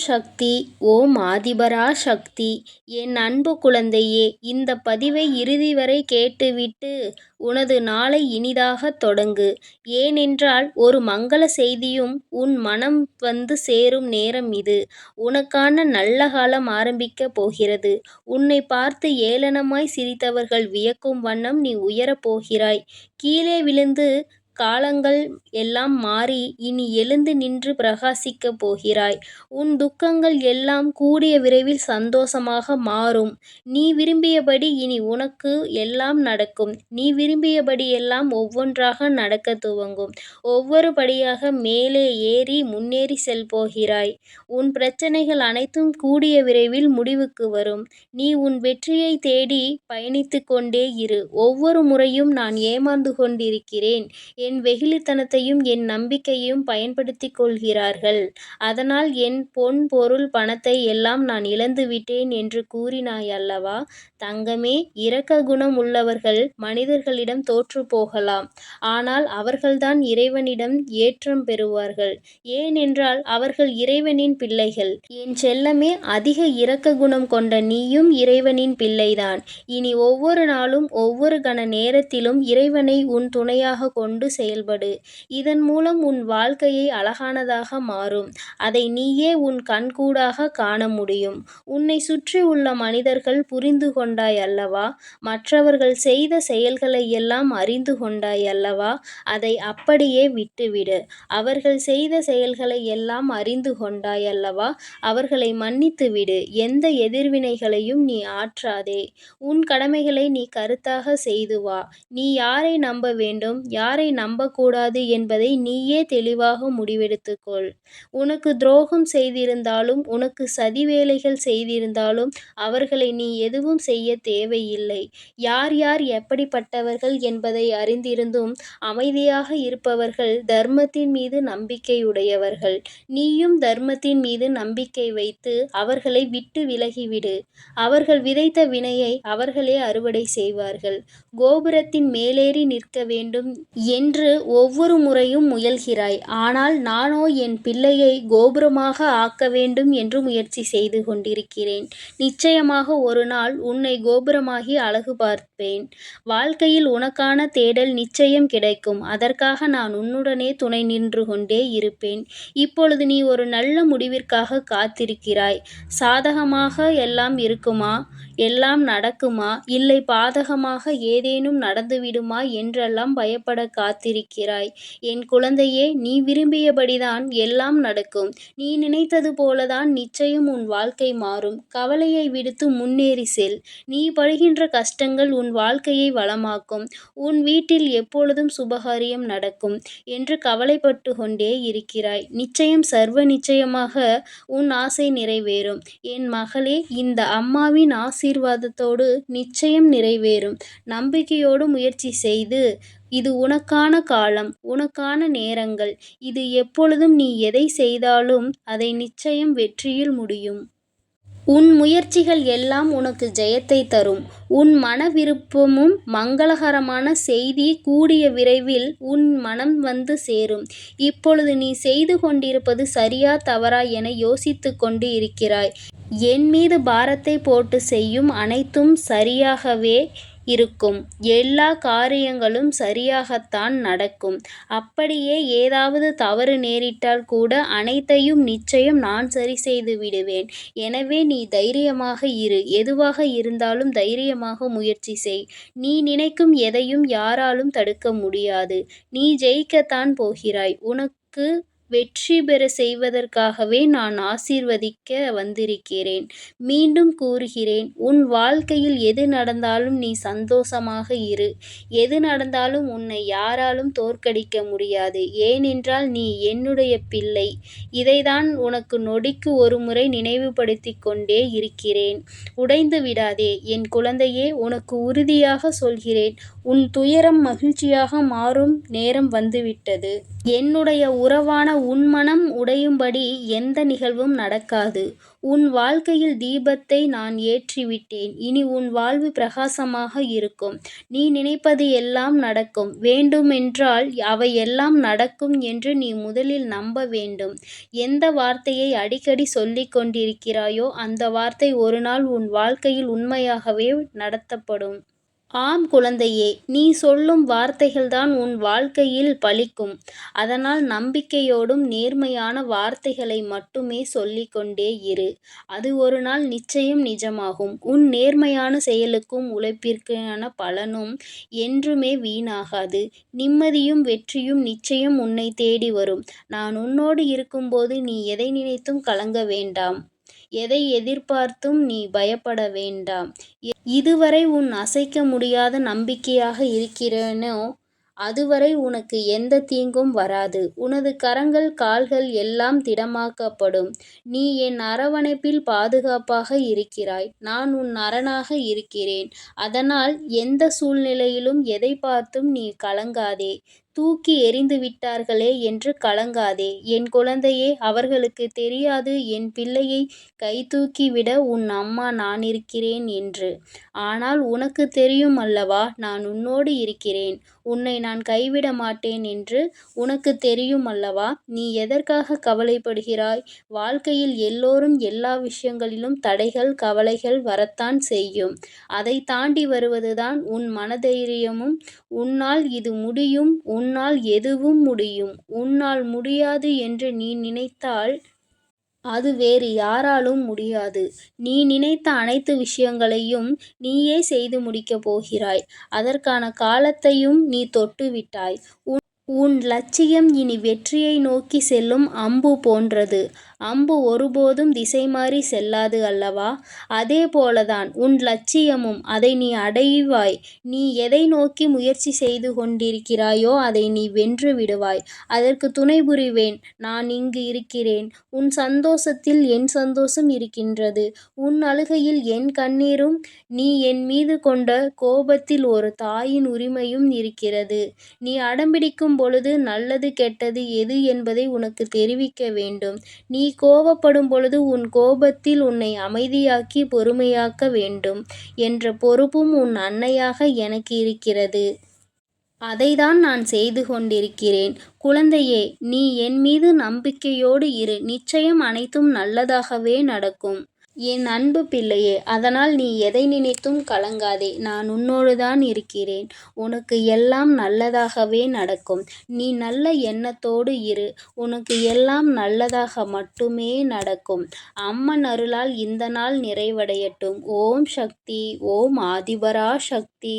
சக்தி ஓம் ஆதிபரா சக்தி என் அன்பு குழந்தையே இந்த பதிவை இறுதி வரை கேட்டுவிட்டு உனது நாளை இனிதாகத் தொடங்கு. ஏனென்றால் ஒரு மங்கள செய்தியும் உன் மனம் வந்து சேரும் நேரம் இது. உனக்கான நல்ல காலம் ஆரம்பிக்கப் போகிறது. உன்னை பார்த்து ஏளனமாய் சிரித்தவர்கள் வியக்கும் வண்ணம் நீ உயரப் போகிறாய். கீழே விழுந்து காலங்கள் எல்லாம் மாறி இனி எழுந்து நின்று பிரகாசிக்கப் போகிறாய். உன் துக்கங்கள் எல்லாம் கூடிய விரைவில் சந்தோஷமாக மாறும். நீ விரும்பியபடி இனி உனக்கு எல்லாம் நடக்கும். நீ விரும்பியபடி எல்லாம் ஒவ்வொன்றாக நடக்கத் துவங்கும். ஒவ்வொரு படியாக மேலே ஏறி முன்னேறி செல் போகிறாய். உன் பிரச்சனைகள் அனைத்தும் கூடிய விரைவில் முடிவுக்கு வரும். நீ உன் வெற்றியை தேடி பயணித்து கொண்டே இரு. ஒவ்வொரு முறையும் நான் ஏமாந்து கொண்டிருக்கிறேன். என் வெகுளித்தனத்தையும் என் நம்பிக்கையையும் பயன்படுத்திக் கொள்கிறார்கள். அதனால் என் பொன் பொருள் பணத்தை எல்லாம் நான் இழந்து விட்டேன் என்று கூறினாய் அல்லவா தங்கமே இரக்க குணம் உள்ளவர்கள் மனிதர்களிடம் தோற்று போகலாம். ஆனால் அவர்கள்தான் இறைவனிடம் ஏற்றம் பெறுவார்கள். ஏனென்றால் அவர்கள் இறைவனின் பிள்ளைகள். என் செல்லமே அதிக இரக்க குணம் கொண்ட நீயும் இறைவனின் பிள்ளைதான். இனி ஒவ்வொரு நாளும் ஒவ்வொரு கண நேரத்திலும் இறைவனை உன் துணையாக கொண்டு செயல்படு. இதன் மூலம் உன் வாழ்க்கையை அழகானதாக மாறும். அதை நீயே உன் கண்கூடாக காண முடியும். உன்னை சுற்றி உள்ள மனிதர்கள் புரிந்து கொண்டாய் அல்லவா? மற்றவர்கள் செய்த செயல்களை எல்லாம் அறிந்து கொண்டாய் அல்லவா? அதை அப்படியே விட்டுவிடு. அவர்கள் செய்த செயல்களை எல்லாம் அறிந்து கொண்டாய் அல்லவா? அவர்களை மன்னித்து விடு எந்த எதிர்வினைகளையும் நீ ஆற்றாதே. உன் கடமைகளை நீ கருத்தாக செய்து வா. நீ யாரை நம்ப வேண்டும்? யாரை நம்ப நம்பக்கூடாது என்பதை நீயே தெளிவாக முடிவெடுத்துக்கொள். உனக்கு துரோகம் செய்திருந்தாலும் உனக்கு சதி வேலைகள் செய்திருந்தாலும் அவர்களை நீ எதுவும் செய்ய தேவையில்லை. யார் யார் எப்படிப்பட்டவர்கள் என்பதை அறிந்திருந்தும் அமைதியாக இருப்பவர்கள் தர்மத்தின் மீது நம்பிக்கையுடையவர்கள். நீயும் தர்மத்தின் மீது நம்பிக்கை வைத்து அவர்களை விட்டு விலகிவிடு. அவர்கள் விதைத்த வினையை அவர்களே அறுவடை செய்வார்கள். கோபுரத்தின் மேலேறி நிற்க வேண்டும் என்று ஒவ்வொரு முறையும் முயல்கிறாய். ஆனால் நானோ என் பிள்ளையை கோபுரமாக ஆக்க வேண்டும் என்று முயற்சி செய்து கொண்டிருக்கிறேன். நிச்சயமாக ஒரு நாள் உன்னை கோபுரமாகி அழகு பார்ப்பேன். வாழ்க்கையில் உனக்கான தேடல் நிச்சயம் கிடைக்கும். அதற்காக நான் உன்னுடனே துணை நின்று கொண்டே இருப்பேன். இப்பொழுது நீ ஒரு நல்ல முடிவிற்காக காத்திருக்கிறாய். சாதகமாக எல்லாம் இருக்குமா? எல்லாம் நடக்குமா? இல்லை பாதகமாக ஏதேனும் நடந்துவிடுமா? என்றெல்லாம் பயப்பட காத்திருக்கிறாய். என் குழந்தையே நீ விரும்பியபடிதான் எல்லாம் நடக்கும். நீ நினைத்தது போலதான் நிச்சயம் உன் வாழ்க்கை மாறும். கவலையை விடுத்து முன்னேறி செல். நீ படுகின்ற கஷ்டங்கள் உன் வாழ்க்கையை வளமாக்கும். உன் வீட்டில் எப்பொழுதும் சுபகாரியம் நடக்கும் என்று கவலைப்பட்டு கொண்டே இருக்கிறாய். நிச்சயம் சர்வ நிச்சயமாக உன் ஆசை நிறைவேறும். என் மகளே இந்த அம்மாவின் ஆசீர்வாதத்தோடு நிச்சயம் நிறைவேறும். நம்பிக்கையோடு முயற்சி செய்து இது உனக்கான காலம் உனக்கான நேரங்கள். இது எப்பொழுதும் நீ எதை செய்தாலும் அதை நிச்சயம் வெற்றியில் முடியும். உன் முயற்சிகள் எல்லாம் உனக்கு ஜெயத்தை தரும். உன் மன விருப்பமும் மங்களகரமான செய்தி கூடிய விரைவில் உன் மனம் வந்து சேரும். இப்பொழுது நீ செய்து கொண்டிருப்பது சரியா தவறா என யோசித்து கொண்டு இருக்கிறாய். என் மீது பாரத்தை போட்டு செய்யும் அனைத்தும் சரியாகவே இருக்கும். எல்லா காரியங்களும் சரியாகத்தான் நடக்கும். அப்படியே ஏதாவது தவறு நேரிட்டால் கூட அனைத்தையும் நிச்சயம் நான் சரி செய்து விடுவேன். எனவே நீ தைரியமாக இரு. எதுவாக இருந்தாலும் தைரியமாக முயற்சி செய். நீ நினைக்கும் எதையும் யாராலும் தடுக்க முடியாது. நீ ஜெயிக்கத்தான் போகிறாய். உனக்கு வெற்றி பெற செய்வதற்காகவே நான் ஆசீர்வதிக்க வந்திருக்கிறேன். மீண்டும் கூறுகிறேன் உன் வாழ்க்கையில் எது நடந்தாலும் நீ சந்தோஷமாக இரு. எது நடந்தாலும் உன்னை யாராலும் தோற்கடிக்க முடியாது. ஏனென்றால் நீ என்னுடைய பிள்ளை. இதைதான் உனக்கு நொடிக்கு ஒரு முறை நினைவுபடுத்தி கொண்டே இருக்கிறேன். உடைந்து விடாதே என் குழந்தையே உனக்கு உறுதியாக சொல்கிறேன். உன் துயரம் மகிழ்ச்சியாக மாறும் நேரம் வந்துவிட்டது. என்னுடைய உறவான உன் மனம் உடையும்படி எந்த நிகழ்வும் நடக்காது. உன் வாழ்க்கையில் தீபத்தை நான் ஏற்றிவிட்டேன். இனி உன் வாழ்வு பிரகாசமாக இருக்கும். நீ நினைப்பது எல்லாம் நடக்கும். வேண்டுமென்றால் அவை எல்லாம் நடக்கும் என்று நீ முதலில் நம்ப வேண்டும். எந்த வார்த்தையை அடிக்கடி சொல்லிக் கொண்டிருக்கிறாயோ அந்த வார்த்தை ஒரு நாள் உன் வாழ்க்கையில் உண்மையாகவே நடத்தப்படும். ஆம் குழந்தையே நீ சொல்லும் வார்த்தைகள்தான் உன் வாழ்க்கையில் பலிக்கும். அதனால் நம்பிக்கையோடும் நேர்மையான வார்த்தைகளை மட்டுமே சொல்லிக்கொண்டே இரு. அது ஒரு நாள் நிச்சயம் நிஜமாகும். உன் நேர்மையான செயலுக்கும் உழைப்பிற்கான பலனும் என்றுமே வீணாகாது. நிம்மதியும் வெற்றியும் நிச்சயம் உன்னை தேடி வரும். நான் உன்னோடு இருக்கும்போது நீ எதை நினைத்தும் கலங்க வேண்டாம். எதை எதிர்பார்த்தும் நீ பயப்பட வேண்டாம். இதுவரை உன் அசைக்க முடியாத நம்பிக்கையாக இருக்கிறேனோ அதுவரை உனக்கு எந்த தீங்கும் வராது. உனது கரங்கள் கால்கள் எல்லாம் திடமாக்கப்படும். நீ என் அரவணைப்பில் பாதுகாப்பாக இருக்கிறாய். நான் உன் அரணாக இருக்கிறேன். அதனால் எந்த சூழ்நிலையிலும் எதை பார்த்தும் நீ கலங்காதே. தூக்கி எறிந்து விட்டார்களே என்று கலங்காதே. என் குழந்தையே அவர்களுக்கு தெரியாது என் பிள்ளையைக் கைதூக்கி விட உன் அம்மா நான் இருக்கிறேன் என்று. ஆனால் உனக்கு தெரியும் அல்லவா நான் உன்னோடு இருக்கிறேன். உன்னை நான் கைவிட மாட்டேன் என்று உனக்கு தெரியும் அல்லவா. நீ எதற்காக கவலைப்படுகிறாய். வாழ்க்கையில் எல்லோரும் எல்லா விஷயங்களிலும் தடைகள் கவலைகள் வரத்தான் செய்யும். அதைத் தாண்டி வருவதுதான் உன் மனதைரியமும். உன்னால் இது முடியும் உன் உன்னால் எதுவும் முடியும். உன்னால் முடியாது என்று நீ நினைத்தால் அது வேறு யாராலும் முடியாது. நீ நினைத்த அனைத்து விஷயங்களையும் நீயே செய்து முடிக்கப் போகிறாய். அதற்கான காலத்தையும் நீ தொட்டுவிட்டாய். உன் உன் லட்சியம் இனி வெற்றியை நோக்கி செல்லும் அம்பு போன்றது. அம்பு ஒருபோதும் திசைமாறிச் செல்லாது அல்லவா. அதே போலதான் உன் லட்சியமும். அதை நீ அடைவாய். நீ எதை நோக்கி முயற்சி செய்து கொண்டிருக்கிறாயோ அதை நீ வென்று விடுவாய். அதற்கு துணை புரிவேன் நான் இங்கு இருக்கிறேன். உன் சந்தோஷத்தில் என் சந்தோஷம் இருக்கின்றது. உன் அழுகையில் என் கண்ணீரும். நீ என் மீது கொண்ட கோபத்தில் ஒரு தாயின் உரிமையும் இருக்கிறது. நீ அடம்பிடிக்கும் பொழுது நல்லது கெட்டது எது என்பதை உனக்கு தெரிவிக்க வேண்டும். நீ கோபப்படும் பொழுது உன் கோபத்தில் உன்னை அமைதியாக்கி பொறுமையாக்க வேண்டும் என்ற பொறுப்பும் உன் அன்னையாக எனக்கு இருக்கிறது. அதைதான் நான் செய்து கொண்டிருக்கிறேன். குழந்தையே நீ என் மீது நம்பிக்கையோடு இரு. நிச்சயம் அனைத்தும் நல்லதாகவே நடக்கும். என் அன்பு பிள்ளையே அதனால் நீ எதை நினைத்தும் கலங்காதே. நான் உன்னோடுதான் இருக்கிறேன். உனக்கு எல்லாம் நல்லதாகவே நடக்கும். நீ நல்ல எண்ணத்தோடு இரு. உனக்கு எல்லாம் நல்லதாக மட்டுமே நடக்கும். அம்மன் அருளால் இந்த நாள் நிறைவடையட்டும். ஓம் சக்தி ஓம் ஆதிபரா சக்தி